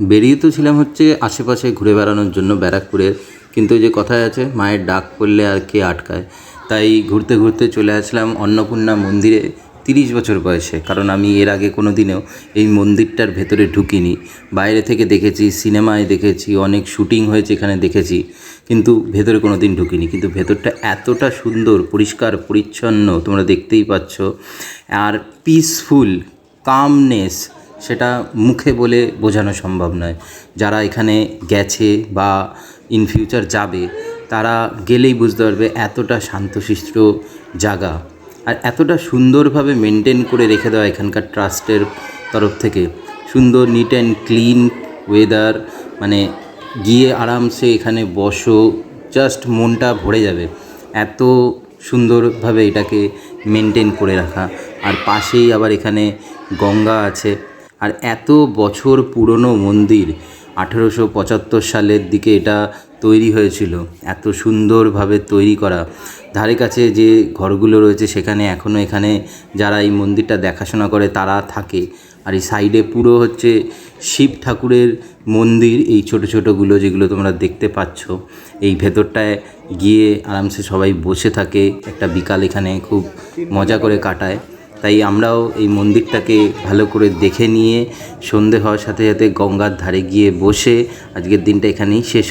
বেরিয়ে তো ছিলাম হচ্ছে আশেপাশে ঘুরে বেড়ানোর জন্য ব্যারাকপুরের। কিন্তু যে কথায় আছে, মায়ের ডাক পড়লে আর কে আটকায়? তাই ঘুরতে ঘুরতে চলে আসলাম অন্নপূর্ণা মন্দিরে তিরিশ বছর বয়সে। কারণ আমি এর আগে কোনো দিনেও এই মন্দিরটার ভেতরে ঢুকিনি। বাইরে থেকে দেখেছি, সিনেমায় দেখেছি, অনেক শুটিং হয়েছে এখানে দেখেছি। কিন্তু ভেতরে কোনো দিন ঢুকিনি। কিন্তু ভেতরটা এতটা সুন্দর, পরিষ্কার, পরিচ্ছন্ন, তোমরা দেখতেই পাচ্ছ। আর পিসফুল কামনেস সেটা মুখে বলে বোঝানো সম্ভব নয়। যারা এখানে গেছে বা ইন ফিউচার যাবে, তারা গেলেই বুঝতে পারবে এতটা শান্তশিষ্ট জায়গা। আর এতটা সুন্দরভাবে মেনটেন করে রেখে দেওয়া এখানকার ট্রাস্টের তরফ থেকে। সুন্দর নিট অ্যান্ড ক্লিন ওয়েদার মানে গিয়ে আরামসে এখানে বসো জাস্ট মনটা ভরে যাবে। এত সুন্দরভাবে এটাকে মেনটেন করে রাখা। আর পাশেই আবার এখানে গঙ্গা আছে। আর এত বছর পুরনো মন্দির, আঠেরোশো পঁচাত্তর সালের দিকে এটা তৈরি হয়েছিল, এত সুন্দরভাবে তৈরি করা। ধারে কাছে যে ঘরগুলো রয়েছে সেখানে এখনও এখানে যারা এই মন্দিরটা দেখাশোনা করে তারা থাকে। আর এই সাইডে পুরো হচ্ছে শিব ঠাকুরের মন্দির, এই ছোট ছোটোগুলো যেগুলো তোমরা দেখতে পাচ্ছ। এই ভেতরটায় গিয়ে আরামসে সবাই বসে থাকে, একটা বিকাল এখানে খুব মজা করে কাটায়। তাই আমরাও এই মন্দিরটাকে ভালো করে দেখে নিয়ে সন্ধে হওয়ার সাথে সাথে গঙ্গার ধারে গিয়ে বসে আজকের দিনটা এখানেই শেষ